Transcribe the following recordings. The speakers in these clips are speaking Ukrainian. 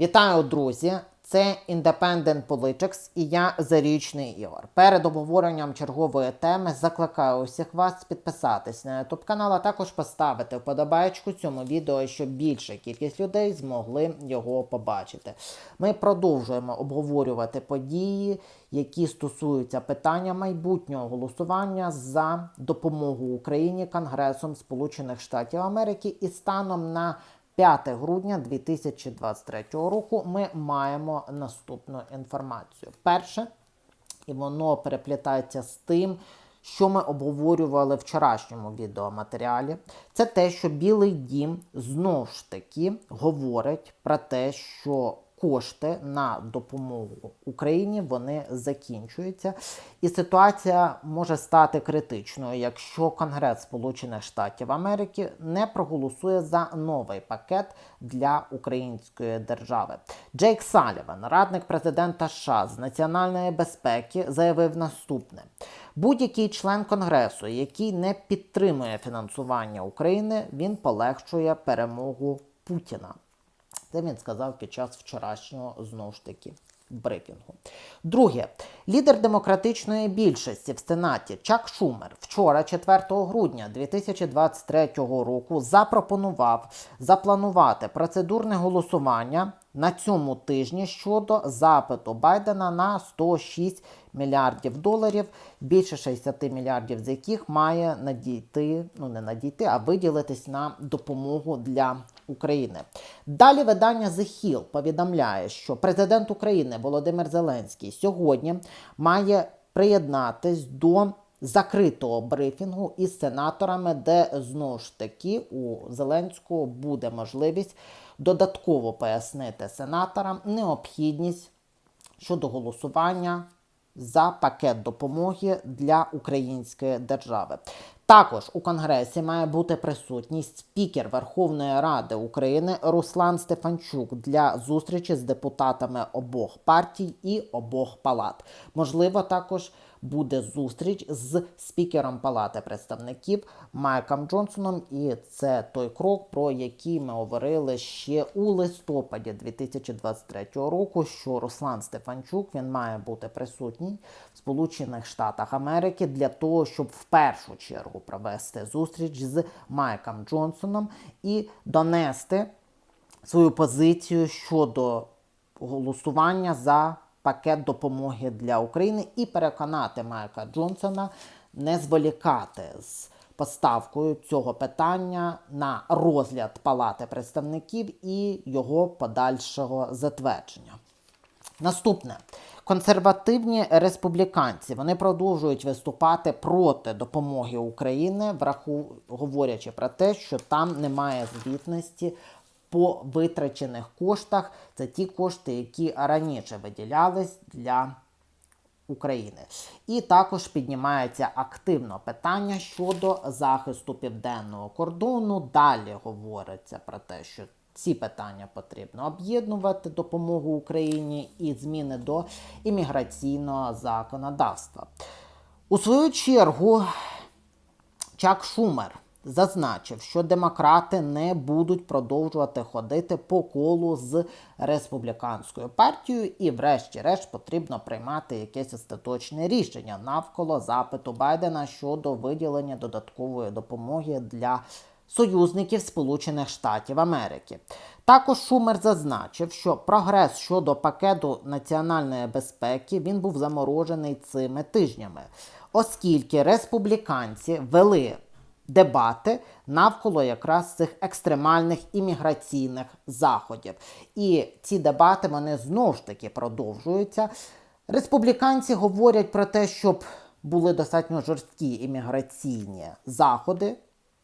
Вітаю, друзі! Це Independent Politics і я Зарічний Ігор. Перед обговоренням чергової теми закликаю усіх вас підписатись на YouTube канал, а також поставити вподобайку цьому відео, щоб більша кількість людей змогли його побачити. Ми продовжуємо обговорювати події, які стосуються питання майбутнього голосування за допомогу Україні Конгресом Сполучених Штатів Америки і станом на 5 грудня 2023 року ми маємо наступну інформацію. Перше, і воно переплітається з тим, що ми обговорювали в вчорашньому відеоматеріалі. Це те, що Білий Дім знову ж таки говорить про те, що кошти на допомогу Україні вони закінчуються, і ситуація може стати критичною, якщо Конгрес Сполучених Штатів Америки не проголосує за новий пакет для української держави. Джейк Саліван, радник президента США з національної безпеки, заявив наступне: будь-який член Конгресу, який не підтримує фінансування України, він полегшує перемогу Путіна. Це він сказав під час вчорашнього знову ж таки брифінгу. Друге, лідер демократичної більшості в Сенаті Чак Шумер вчора, 4 грудня 2023 року, запропонував запланувати процедурне голосування на цьому тижні щодо запиту Байдена на 106 мільярдів доларів, більше 60 мільярдів з яких має надійти, ну не надійти, а виділитись на допомогу для України. Далі видання The Hill повідомляє, що президент України Володимир Зеленський сьогодні має приєднатись до закритого брифінгу із сенаторами, де знову ж таки у Зеленського буде можливість додатково пояснити сенаторам необхідність щодо голосування за пакет допомоги для української держави. Також у Конгресі має бути присутність спікер Верховної Ради України Руслан Стефанчук для зустрічі з депутатами обох партій і обох палат. Можливо, також буде зустріч з спікером Палати представників Майком Джонсоном, і це той крок, про який ми говорили ще у листопаді 2023 року. Що Руслан Стефанчук він має бути присутній в Сполучених Штатах Америки для того, щоб в першу чергу провести зустріч з Майком Джонсоном і донести свою позицію щодо голосування за пакет допомоги для України і переконати Майка Джонсона не зволікати з поставкою цього питання на розгляд Палати представників і його подальшого затвердження. Наступне. Консервативні республіканці вони продовжують виступати проти допомоги України, враху... говорячи про те, що там немає звітності по витрачених коштах. Це ті кошти, які раніше виділялись для України. І також піднімається активно питання щодо захисту південного кордону. Далі говориться про те, що ці питання потрібно об'єднувати допомогу Україні і зміни до імміграційного законодавства. У свою чергу, Чак Шумер зазначив, що демократи не будуть продовжувати ходити по колу з республіканською партією, і, врешті-решт, потрібно приймати якесь остаточне рішення навколо запиту Байдена щодо виділення додаткової допомоги для союзників Сполучених Штатів Америки. Також Шумер зазначив, що прогрес щодо пакету національної безпеки він був заморожений цими тижнями, оскільки республіканці вели дебати навколо якраз цих екстремальних імміграційних заходів. І ці дебати вони знову ж таки продовжуються. Республіканці говорять про те, щоб були достатньо жорсткі імміграційні заходи.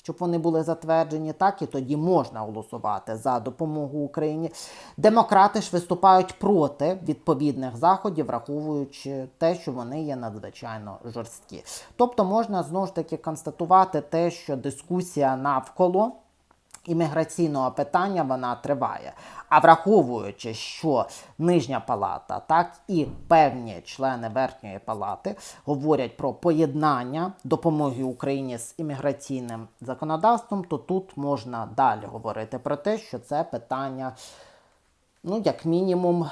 Щоб вони були затверджені так, і тоді можна голосувати за допомогу Україні. Демократи ж виступають проти відповідних заходів, враховуючи те, що вони є надзвичайно жорсткі. Тобто можна знову ж таки констатувати те, що дискусія навколо імміграційного питання вона триває. А враховуючи, що нижня палата, так і певні члени верхньої палати говорять про поєднання допомоги Україні з імміграційним законодавством, то тут можна далі говорити про те, що це питання ну, як мінімум,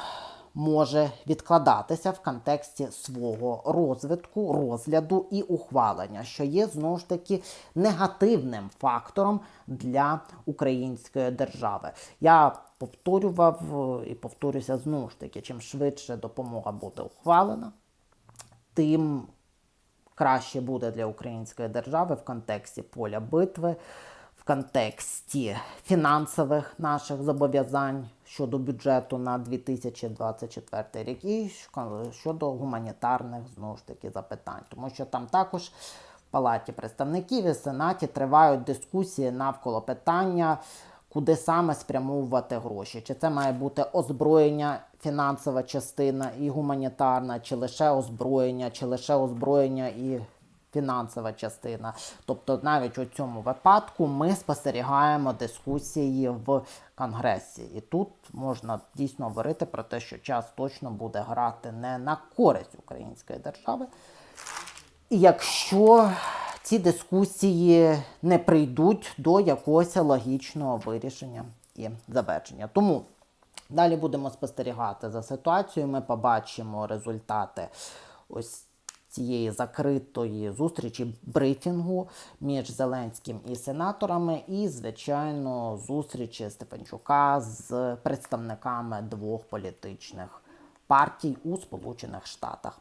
може відкладатися в контексті свого розвитку, розгляду і ухвалення, що є знову ж таки негативним фактором для української держави. Я повторював е, і повторюся знову ж таки, чим швидше допомога буде ухвалена, тим краще буде для української держави в контексті поля битви, в контексті фінансових наших зобов'язань щодо бюджету на 2024 рік і щодо гуманітарних знову ж таки запитань, тому що там також в Палаті представників і Сенаті тривають дискусії навколо питання. Куди саме спрямовувати гроші? Чи це має бути озброєння, фінансова частина і гуманітарна, чи лише озброєння, чи лише озброєння і фінансова частина. Тобто, навіть у цьому випадку ми спостерігаємо дискусії в Конгресі. І тут можна дійсно говорити про те, що час точно буде грати не на користь української держави. І якщо ці дискусії не прийдуть до якогось логічного вирішення і завершення. Тому далі будемо спостерігати за ситуацією. Ми побачимо результати ось цієї закритої зустрічі брифінгу між Зеленським і сенаторами, і, звичайно, зустрічі Стефанчука з представниками двох політичних партій у Сполучених Штатах